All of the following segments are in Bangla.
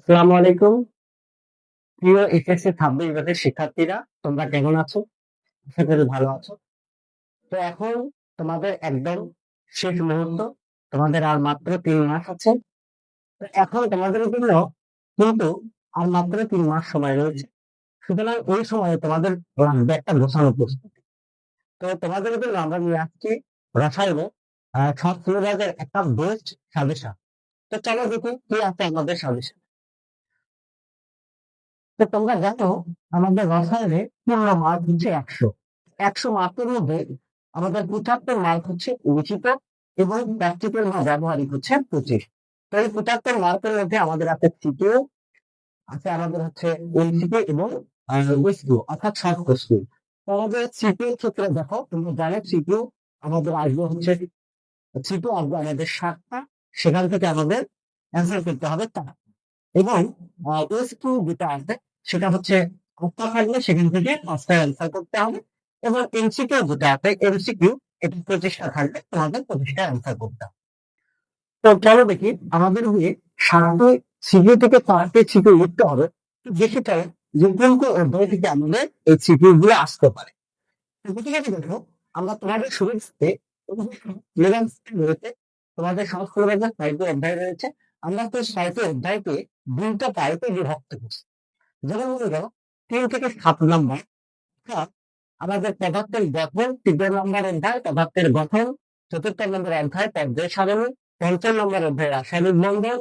আসসালামু আলাইকুম। প্রিয় এসএসসি ছাব্বিশ ব্যাচের শিক্ষার্থীরা, তোমরা কেমন আছো? আশা করি ভালো আছো। তো এখন তোমাদের একদম শেষ মুহূর্ত, তোমাদের আর মাত্র তিন মাস আছে। তো এখন তোমাদের জন্য কিন্তু আর মাত্র তিন মাস সময় রয়েছে। সুতরাং ওই সময়ে তোমাদের লাগবে একটা গোছানো প্রস্তুতি। তো তোমাদের জন্য আমরা নিয়ে আসছি রসায়নে সিলেবাসের একটা বেস্ট সাজেশন। তো চলো দেখি কি আছে আমাদের সাজেশন। তো তোমরা জানো, আমাদের রসায়নে পূর্ণ মার্ক হচ্ছে একশো। একশো মার্কের মধ্যে আমাদের পঁচাত্তর মার্ক হচ্ছে লিখিত এবং প্র্যাকটিক্যাল বা ব্যবহারিক হচ্ছে পঁচিশ তো এই পঁচাত্তর মার্কের মধ্যে আমাদের আছে সিপিও আছে আমাদের হচ্ছে এমসিকিউ এবং ওয়েসকিউ অর্থাৎ শর্ট কোশ্চেন আমাদের সিপিও ক্ষেত্রে দেখো, তোমরা জানো সিপিও আমাদের আসবে হচ্ছে সিপিও আসবে আমাদের সাতটা, সেখান থেকে আমাদের অ্যান্সার করতে হবে তা এবং ওয়েসকিউ যেটা আছে সেটা হচ্ছে আটটা থাকলে সেখান থেকে পাঁচটা অ্যান্সার করতে হবে এবং এমসিকিউ যেটা আছে এমসিকিউ এটা পঁচিশটা থাকলে তোমাদের পঁচিশটা অ্যান্সার করতে হবে। তো চলো দেখি, আমাদের হয়ে সারাতে সিকিউ থেকে চারটে সিকিউ লিখতে হবে তো দেখে চাই যে কোন কোন অধ্যায় থেকে আমাদের এই সিকিউ গুলো আসতে পারে। ঠিক আছে দেখো আমরা তোমাদের রয়েছে, তোমাদের সমস্ত অধ্যায় রয়েছে, আমরা তো ছয়টি অধ্যায়কে দুইটা টাইপে বিভক্ত করছি। যেমন মনে তিন থেকে সাত নম্বর আমাদের পদার্থের গঠন, তৃতীয় নম্বর অধ্যায় পদার্থের গঠন, চতুর্থ নম্বর অধ্যায় পর্যায় সারণী, পঞ্চম নম্বর অধ্যায় রাসায়নিক বন্ধন,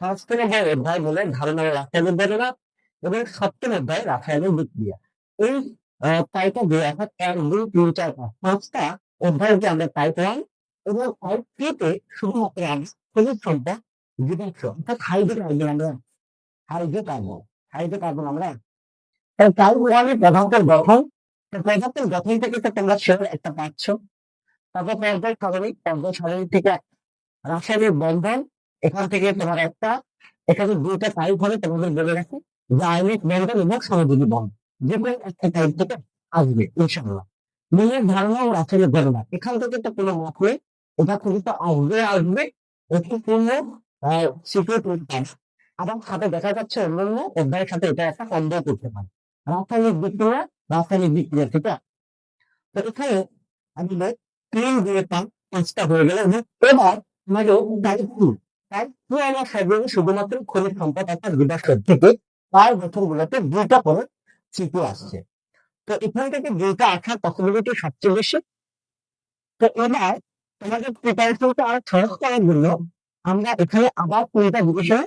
ষষ্ঠ নম্বর অধ্যায় বলে ধারণার রাসায়নিক বেদনা এবং সপ্তম অধ্যায় রাসায়নিক বিক্রিয়া। এই টাইপ দিয়ে অর্থাৎ এক, দুই, তিন, চার, পাঁচ, পাঁচটা অধ্যায়কে আমরা টাইপ ওয়ান এবং টাইপ শুধুমাত্র আমরা খনিজ সম্পদ জীবাংশ অর্থাৎ হাইড্রোকার্বন আমরা হাইড্রোকার্বন আমরা গঠন তো পদার্থের গঠন থেকে তো তোমরা একটা পাচ্ছ, তারপর থেকে রাসায়নিক বন্ধন, এখান থেকে তোমার একটা, এখানে দুইটা তোমাদের বলে রাখি যে আয়নিক বন্ধন এবং সহযোগী যে কোনো একটা টাইপ থেকে আসবে ইনশাল্লাহ মূলের ধারণা ও রাসায়নিক গণনা এখান থেকে তো কোনো মত নেই, এটা থেকে তো আসবে আসবে একটু পূর্ণ সিক্রেট আবার সাথে দেখা যাচ্ছে অন্যান্য অধ্যায়ের সাথে এটা একটা সন্দেহ করতে পারে। রাসায়নিক বিক্রিয়া রাসায়নিক বিক্রিয়া আছে তো এখানে আমাদের তিন দিয়ে পাঁচ, পাঁচটা হয়ে গেল। এবং এবার আমাদের টাইপ আমার শুধুমাত্র খনিজ সম্পদ অর্থাৎ বিদাসর থেকে তার গঠন গুলোতে দুইটা করে সিপি আসছে। তো এখান থেকে দুইটা আসার পসিবিলিটি সবচেয়ে বেশি। তো এবার তোমাদের প্রিপারেশনটা আরও সহজ করার জন্য আমরা এখানে আবার কুড়িটা বিষয়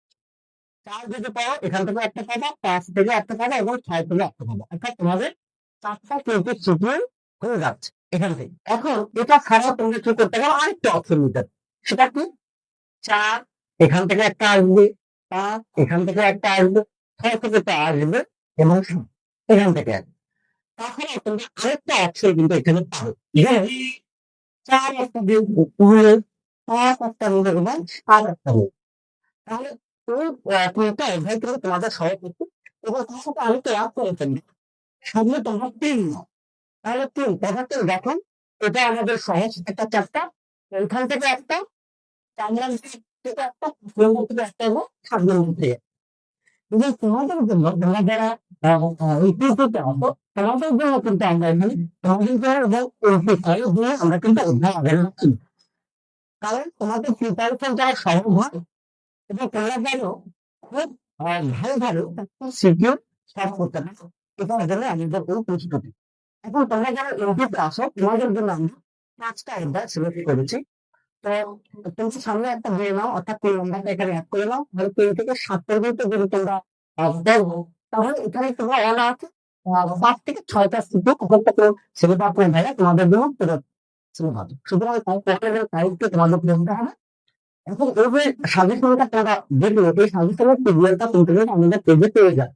চার যদি পাও এখান থেকে একটা পাবা, পাঁচ থেকে একটা পাবা এবং ছয় থেকে একটা পাবা। অর্থাৎ তোমাদের চারটা কিন্তু সিপিএল হয়ে যাচ্ছে এখান থেকে। এখন এটা ছাড়া তোমরা কি করতে গেলে আরেকটা অপশন নিতে সেটা কি? চার, এখান থেকে একটা আসবে, পাঁচ, এখান থেকে একটা আসবে, ছয় থেকে একটা আসবে এবং এখান থেকে আসবে। তাছাড়া তোমরা আরেকটা অপশন কিন্তু এখানে পাবে। চার একটা দিয়ে পাঁচ একটা উড়ে এবং সাত একটা উড়ে তাহলে ওই তিনটা অধ্যায় কিন্তু তোমাদের সহজ হচ্ছে এবং তার সাথে আমি তো অ্যাড করে ফেলবি। সামনে তোমরা তিন তাহলে তিন পদার্থের গঠন এটা আমাদের সহজ একটা চ্যাপ্টার এখান থেকে একটা চার থেকে একটা পাঁচ থেকে একটা এবং নম্বর থেকে তোমাদের জন্য তোমরা যারা আহ, এই পিসিতে আসো তোমাদের জন্য কিন্তু আমরা এখানে তোমাদের জন্য এবং আমরা কিন্তু অধ্যায় আগে কারণ তোমাদের প্রিপারেশন যারা সহজ হয় এবং তোমরা জানো খুব ভালো ভালো সিকিউর করতে পারো। জন্য আমাদের প্রস্তুতি এখন তোমরা যারা এমপিতে আসো তোমাদের জন্য আমরা পাঁচটা অধ্যায় সিলেক্ট করেছি। তো তুমি সামনে একটা দিয়ে নাও অর্থাৎ তিন নম্বরটা এখানে অ্যাড করে নাও। তাহলে তিন থেকে সাত পর্যন্ত যদি তোমরা দেখো তাহলে এখানে তোমরা অনা আছে পাঁচ থেকে ছয়টা সিটে একটা করে সিলেক্ট করে ভাইয়া তোমাদের জন্য ফেরত হবে। সুতরাং তাই তোমাদের প্রেমটা হবে। এখন এই যে তারা দেখল এই পিডিএফটা তুমি আমাদের পেয়ে যাবে